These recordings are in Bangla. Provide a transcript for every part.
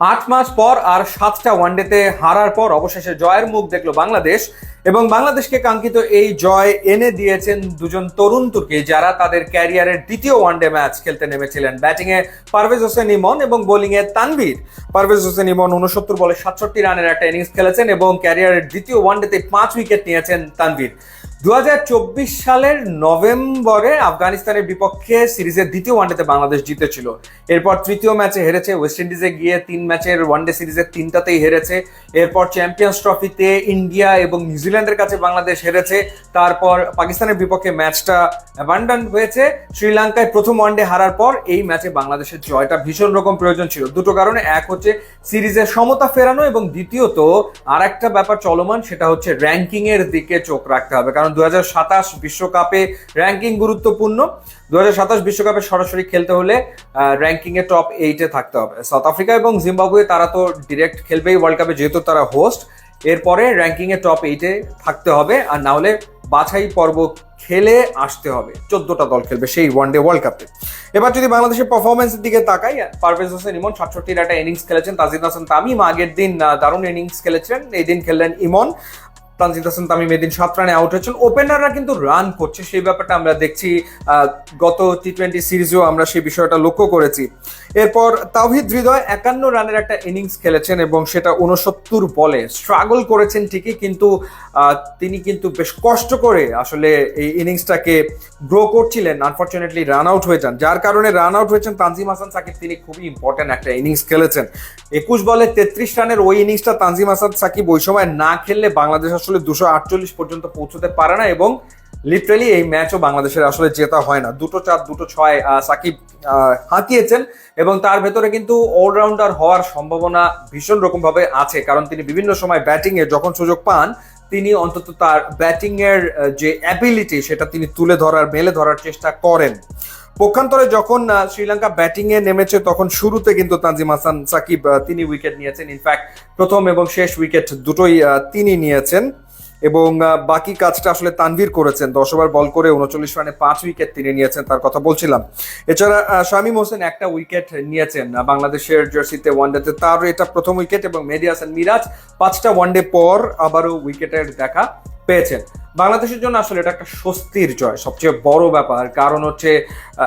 আট মাস পর আর সাতটা ওয়ানডেতে হারার পর অবশেষে জয়ের মুখ দেখল বাংলাদেশ এবং বাংলাদেশকে কাঙ্ক্ষিত এই জয় এনে দিয়েছেন দুজন তরুণ তুর্কি যারা তাদের ক্যারিয়ারের দ্বিতীয় ওয়ানডে ম্যাচ খেলতে নেমেছিলেন। ব্যাটিংয়ে পারভেজ হোসেন ইমন এবং বোলিংয়ে তানভীর। পারভেজ হোসেন ইমন উনসত্তর বলে সাতষট্টি রানের একটা ইনিংস খেলেছেন এবং ক্যারিয়ারের দ্বিতীয় ওয়ানডেতে পাঁচ উইকেট নিয়েছেন তানভীর। দু হাজার চব্বিশ সালের নভেম্বরে আফগানিস্তানের বিপক্ষে সিরিজের দ্বিতীয় ওয়ানডেতে বাংলাদেশ জিতেছিল। এরপর তৃতীয় ম্যাচে হেরেছে ওয়েস্ট ইন্ডিজে গিয়ে তিন ম্যাচের ওয়ানডে সিরিজের তিনটাতেই হেরেছে। এরপর চ্যাম্পিয়ন্স ট্রফিতে ইন্ডিয়া এবং নিউজিল্যান্ডের কাছে বাংলাদেশ হেরেছে। তারপর পাকিস্তানের বিপক্ষে ম্যাচটা অ্যাবান্ডান হয়েছে। শ্রীলঙ্কায় প্রথম ওয়ানডে হারার পর এই ম্যাচে বাংলাদেশের জয়টা ভীষণ রকম প্রয়োজন ছিল। দুটো কারণে, এক হচ্ছে সিরিজের সমতা ফেরানো এবং দ্বিতীয়ত আর একটা ব্যাপার চলমান, সেটা হচ্ছে র্যাঙ্কিংয়ের দিকে চোখ রাখতে হবে। কারণ দু বিশ্বকাপে র্যাঙ্কিং গুরুত্বপূর্ণ। দু বিশ্বকাপে সরাসরি খেলতে হলে র্যাঙ্কিং এ টপ এইটে থাকতে হবে। সাউথ আফ্রিকা এবং জিম্বাবুয়ে, তারা তো ডিরেক্ট খেলবেই ওয়ার্ল্ড কাপে যেহেতু তারা হোস্ট এরপরে র্যাঙ্কিং এ টপ এইটে থাকতে হবে। আর না হলে বাছাই পর্ব খেলে আসতে হবে। চোদ্দটা দল খেলবে সেই ওয়ানডে ওয়ার্ল্ড কাপে এবার যদি বাংলাদেশের পারফরমেন্সের দিকে তাকাই, পারভেজ হোসেন ইমন সাতষট্টির একটা ইনিংস খেলেছেন, তাজিদ হাসান তামিম আগের দিন দারুণ ইনিংস খেলেছেন এই দিন খেললেন ইমন। তানজিদ হাসান, তামিম এদিন সাত রানে আউট হয়েছেন। ওপেনাররা কিন্তু রান করছে, সেই ব্যাপারটা আমরা দেখছি গত টি টোয়েন্টি সিরিজেও আমরা সেই বিষয়টা লক্ষ্য করেছি। এরপর তাওহিদ হৃদয় একান্ন রানের একটা ইনিংস খেলেছেন এবং সেটা উনসত্তর বলে। স্ট্রাগল করেছেন ঠিকই, কিন্তু তিনি কিন্তু বেশ কষ্ট করে আসলে এই ইনিংসটাকে গ্রো করছিলেন আনফর্চুনেটলি রান আউট হয়ে যান। যার কারণে রান আউট হয়েছেন তানজিম হাসান সাকিব, তিনি খুবই ইম্পর্টেন্ট একটা ইনিংস খেলেছেন। একুশ বলে তেত্রিশ রানের ওই ইনিংসটা তানজিম হাসান সাকিব ওই সময় না খেললে বাংলাদেশ আসলে দুশো আটচল্লিশ পর্যন্ত পৌঁছতে পারে না এবং লিটারালি এই ম্যাচও বাংলাদেশের আসলে জেতা হয় না। দুটো চার, দুটো ছয় সাকিব হাঁকিয়েছেন এবং তার ভেতরে কিন্তু অলরাউন্ডার হওয়ার সম্ভাবনা ভীষণ রকম ভাবে আছে। কারণ তিনি বিভিন্ন সময় ব্যাটিং এ যখন সুযোগ পান, তিনি অন্তত তার ব্যাটিং এর যে অ্যাবিলিটি সেটা তিনি তুলে ধরার, মেলে ধরার চেষ্টা করেন। পক্ষান্তরে যখন শ্রীলঙ্কা ব্যাটিং এ নেমেছে, তখন শুরুতে কিন্তু তানজিম হাসান, সাকিব তিনি উইকেট নিয়েছেন। ইনফ্যাক্ট প্রথম এবং শেষ উইকেট দুটোই তিনি নিয়েছেন। এবং বাকি কাজটা আসলে তানভীর করেছেন। দশ ওভার বল করে উনচল্লিশ রানে পাঁচ উইকেট তিনি নিয়েছেন, তার কথা বলছিলাম। এছাড়া শামীম হোসেন একটা উইকেট নিয়েছেন বাংলাদেশের জার্সিতে ওয়ানডেতে। তার এটা প্রথম উইকেট এবং মেহেদি হাসান মিরাজ পাঁচটা ওয়ানডে পর আবারও উইকেটের দেখা পেয়েছেন। বাংলাদেশের জন্য আসলে এটা একটা স্বস্তির জয়, সবচেয়ে বড় ব্যাপার। কারণ হচ্ছে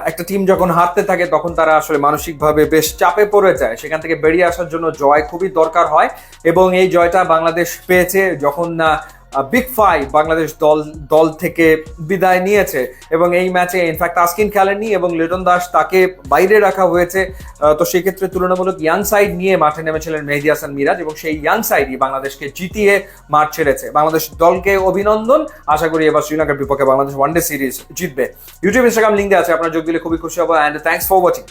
একটা টিম যখন হারতে থাকে, তখন তারা আসলে মানসিকভাবে বেশ চাপে পড়ে যায়। সেখান থেকে বেরিয়ে আসার জন্য জয় খুবই দরকার হয় এবং এই জয়টা বাংলাদেশ পেয়েছে যখন না বিগ ফাইভ বাংলাদেশ দল দল থেকে বিদায় নিয়েছে। এবং এই ম্যাচে ইনফ্যাক্ট তাসকিন খেলেননি এবং লিটন দাস তাকে বাইরে রাখা হয়েছে। তো সেক্ষেত্রে তুলনামূলক ইয়াং সাইড নিয়ে মাঠে নেমেছিলেন মেহেদি হাসান মিরাজ এবং সেই ইয়াং সাইডই বাংলাদেশকে জিতিয়ে মাঠ ছেড়েছে। বাংলাদেশ দলকে অভিনন্দন। আশা করি এবার শ্রীলঙ্কার বিপক্ষে বাংলাদেশ ওয়ানডে সিরিজ জিতবে। ইউটিউব ইনস্টাগ্রাম লিঙ্ক আছে। আপনার যোগ দিলে খুবই খুশি হব অ্যান্ড থ্যাংকস ফর ওয়াচিং